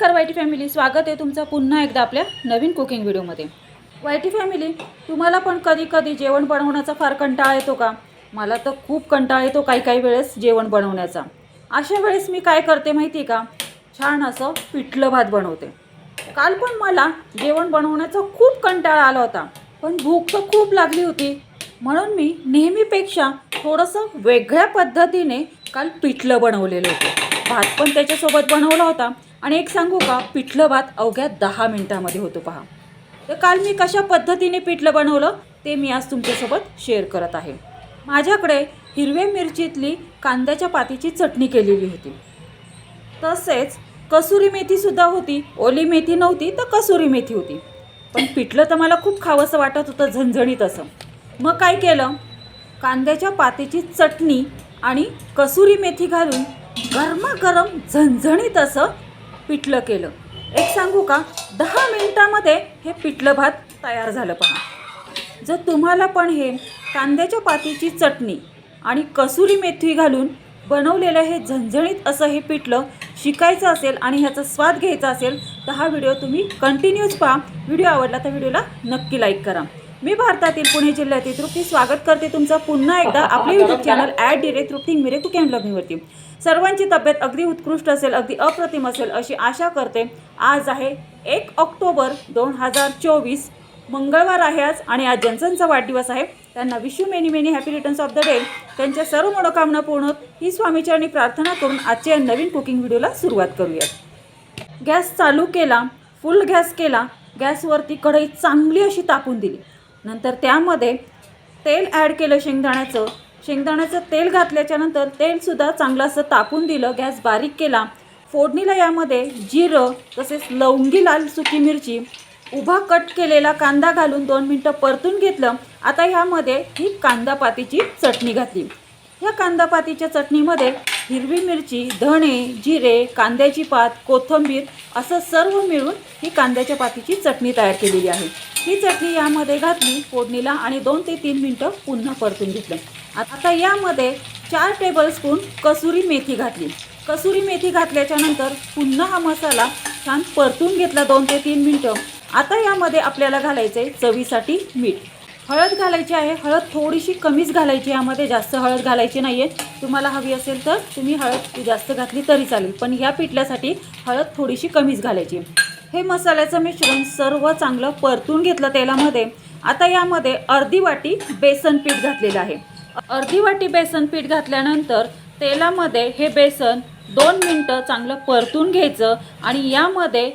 नमस्कार YT family. स्वागत आहे तुमचं पुन्हा एकदा आपल्या नवीन कुकिंग व्हिडिओमध्ये. वायटी फॅमिली तुम्हाला पण कधी कधी जेवण बनवण्याचा फार कंटाळा येतो का? मला तर खूप कंटाळा येतो काही काही वेळेस जेवण बनवण्याचा. अशा वेळेस मी काय करते माहिती आहे का? छान असं पिठलं भात बनवते. काल पण मला जेवण बनवण्याचा खूप कंटाळा आला होता पण भूक तर खूप लागली होती. म्हणून मी नेहमीपेक्षा थोडंसं वेगळ्या पद्धतीने काल पिठलं बनवलेलं होतं. भात पण त्याच्यासोबत बनवला होता. आणि एक सांगू का? पिठलं भात अवघ्या दहा मिनटामध्ये होतो पहा. तर काल मी कशा पद्धतीने पिठलं बनवलं ते मी आज तुमच्यासोबत शेअर करत आहे. माझ्याकडे हिरव्या मिरचीतली कांद्याच्या पातीची चटणी केलेली होती. तसेच कसुरी मेथीसुद्धा होती. ओली मेथी नव्हती तर कसुरी मेथी होती. पण पिठलं तर मला खूप खावंसं वाटत होतं झणझणीत असं. मग काय केलं? कांद्याच्या पातीची चटणी आणि कसुरी मेथी घालून गरमागरम झणझणीत असं पिठलं केलं. एक सांगू का? दहा मिनिटामध्ये हे पिठलं भात तयार झालं पहा. जर तुम्हाला पण हे कांद्याच्या पातीची चटणी आणि कसुरी मेथी घालून बनवलेलं हे झणझणीत असं हे पिठलं शिकायचं असेल आणि ह्याचा स्वाद घ्यायचा असेल तर हा व्हिडिओ तुम्ही कंटिन्यूच पहा. व्हिडिओ आवडला तर व्हिडिओला नक्की लाईक करा. मी भारतातील पुणे जिल्ह्यातील तृप्ती स्वागत करते तुमचं पुन्हा एकदा आपले यूट्यूब चॅनल ॲड डिरे तृप्ती मिरे कुक अँड ब्लॉगिंगवरती सर्वांची तब्येत अगदी उत्कृष्ट असेल अगदी अप्रतिम असेल अशी आशा करते. आज आहे एक ऑक्टोबर दोन हजार चोवीस. मंगळवार आहे आज आणि आज जनसनचा वाढदिवस आहे. त्यांना wish you many many happy returns of the day त्यांच्या सर्व मनोकामना पूर्ण ही स्वामीचरणी प्रार्थना करून आजच्या या नवीन कुकिंग व्हिडिओला सुरुवात करूयात. गॅस चालू केला फुल गॅस केला. गॅसवरती कढई चांगली अशी तापून दिली. नंतर त्यामध्ये तेल ॲड केलं शेंगदाण्याचं. शेंगदाण्याचं तेल घातल्याच्या नंतर तेलसुद्धा चांगलं असं तापून दिलं गॅस बारीक केला. फोडणीला यामध्ये जिरं तसेच लवंगी लाल सुकी मिरची उभा कट केलेला कांदा घालून दोन मिनटं परतून घेतलं. आता ह्यामध्ये ही कांदापातीची चटणी घातली. ह्या कांदापातीच्या चटणीमध्ये हिरवी मिरची धणे जिरे कांद्याची पात कोथिंबीर असं सर्व मिळून ही कांद्याच्या पातीची चटणी तयार केलेली आहे. ही चटणी यामध्ये घातली फोडणीला आणि दोन ते तीन मिनटं पुन्हा परतून घेतलं. आता यामध्ये चार टेबलस्पून कसुरी मेथी घातली. कसुरी मेथी घातल्याच्या नंतर पुन्हा हा मसाला छान परतून घेतला दोन ते तीन मिनटं. आता यामध्ये आपल्याला घालायचं आहे चवीसाठी मीठ. हळद घालायची आहे. हळद थोडीशी कमीच घालायची यामध्ये. जास्त हळद घालायची नाही आहे तुम्हाला हवी असेल तर तुम्ही हळद जास्त घातली तरी चालेल. पण ह्या पिठल्यासाठी हळद थोडीशी कमीच घालायची. हे मसाल्याचं मिश्रण सर्व चांगलं परतून घेतलं तेलामध्ये. आता यामध्ये अर्धी वाटी बेसन पीठ घातलेलं आहे. अर्धी वाटी बेसन पीठ घातल्यानंतर तेलामध्ये हे बेसन दोन मिनटं चांगलं परतून घ्यायचं आणि यामध्ये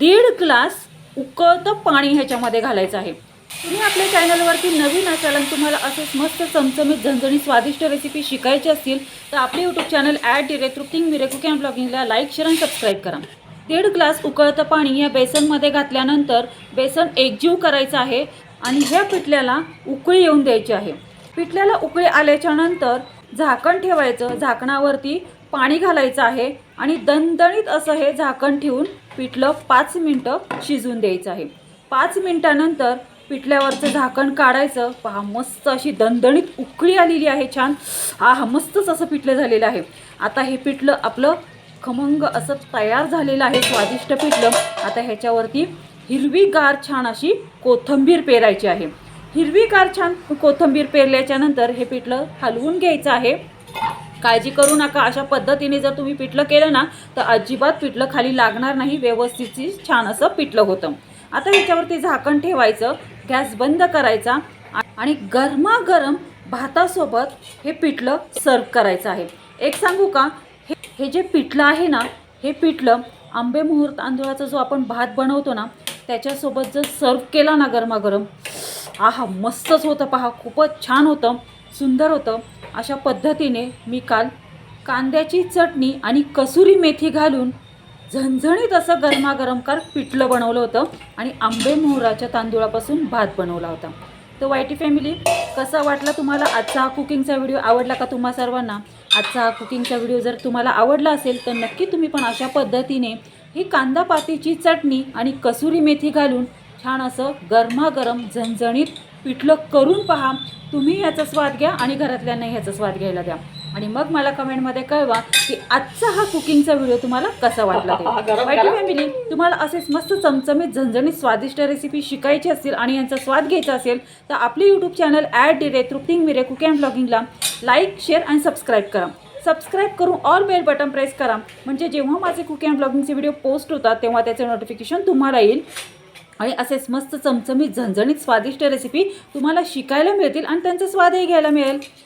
दीड ग्लास उकळतं पाणी ह्याच्यामध्ये घालायचं आहे. तुम्ही आपल्या चॅनलवरती नवीन असाल आणि तुम्हाला असेच मस्त चमचमीत झणझणीत स्वादिष्ट रेसिपी शिकायची असतील तर आपले यूट्यूब चॅनल ॲड डिरे तृप्तिंग मिरे कुकिंग ब्लॉगिंगला लाईक शेअर आणि सबस्क्राईब करा. दीड ग्लास उकळतं पाणी या बेसनमध्ये घातल्यानंतर बेसन एकजीव करायचं आहे आणि ह्या पिठल्याला उकळी येऊन द्यायची आहे. पिठल्याला उकळी आल्याच्यानंतर झाकण ठेवायचं. झाकणावरती पाणी घालायचं आहे आणि दणदणीत असं हे झाकण ठेवून पिठलं पाच मिनटं शिजून द्यायचं आहे. पाच मिनटानंतर पिठल्यावरचं झाकण काढायचं. पहा मस्त अशी दणदणीत उकळी आलेली आहे छान. हा हा मस्तच असं पिठलं झालेलं आहे. आता हे पिठलं आपलं खमंग असं तयार झालेलं आहे स्वादिष्ट पिठलं. आता ह्याच्यावरती हिरवीगार छान अशी कोथंबीर पेरायची आहे. हिरवीगार छान कोथंबीर पेरल्याच्या नंतर हे पिठलं हलवून घ्यायचं आहे. काळजी करू नका अशा पद्धतीने जर तुम्ही पिठलं केलं ना तर अजिबात पिठलं खाली लागणार नाही व्यवस्थितची छान असं पिठलं होतं. आता ह्याच्यावरती झाकण ठेवायचं गॅस बंद करायचा आणि गरमागरम भातासोबत हे पिठलं सर्व करायचं आहे. एक सांगू का हे हे जे पिठलं आहे ना हे पिठलं आंबे मोहर तांदूळाचा जो आपण भात बनवतो ना त्याच्यासोबत जर सर्व केला ना गरमागरम आहा मस्तच होतं पहा खूपच छान होतं सुंदर होतं. अशा पद्धतीने मी काल कांद्याची चटणी आणि कसुरी मेथी घालून झणझणीत असं गरमागरमकार पिठलं बनवलं होतं आणि आंबे मोहराच्या तांदूळापासून भात बनवला होता. तर वायटी फॅमिली कसा वाटला तुम्हाला आजचा हा कुकिंगचा व्हिडिओ? आवडला का तुम्हा सर्वांना? आजचा कुकिंगचा व्हिडिओ जर तुम्हाला आवडला असेल तर नक्की तुम्ही पण अशा पद्धतीने ही कांदा पातीची चटणी आणि कसुरी मेथी घालून छान असं गरमागरम झणझणीत पिठलं करून पहा. तुम्ही ह्याचा स्वाद घ्या आणि घरातल्यांना ह्याचा स्वाद घ्यायला द्या. आणि मग मला कमेंटमध्ये कळवा की आजचा हा कुकिंगचा व्हिडिओ तुम्हाला कसा वाटला फॅमिली तुम्हाला असेच मस्त चमचमीत झणझणीत स्वादिष्ट रेसिपी शिकायची असतील आणि यांचा स्वाद घ्यायचा असेल तर आपले यूट्यूब चॅनल ॲड डिरे तृप्तिंग मिरे कुक अँड ब्लॉगिंगला लाईक शेअर आणि सबस्क्राईब करा. सबस्क्राईब करून ऑल बेल बटन प्रेस करा. म्हणजे जेव्हा माझे कुकिंग अँड ब्लॉगिंगचे व्हिडिओ पोस्ट होतात तेव्हा त्याचे नोटिफिकेशन तुम्हाला येईल. आणि असेच मस्त चमचमीत झणझणीत स्वादिष्ट रेसिपी तुम्हाला शिकायला मिळतील आणि त्यांचा स्वादही घ्यायला मिळेल.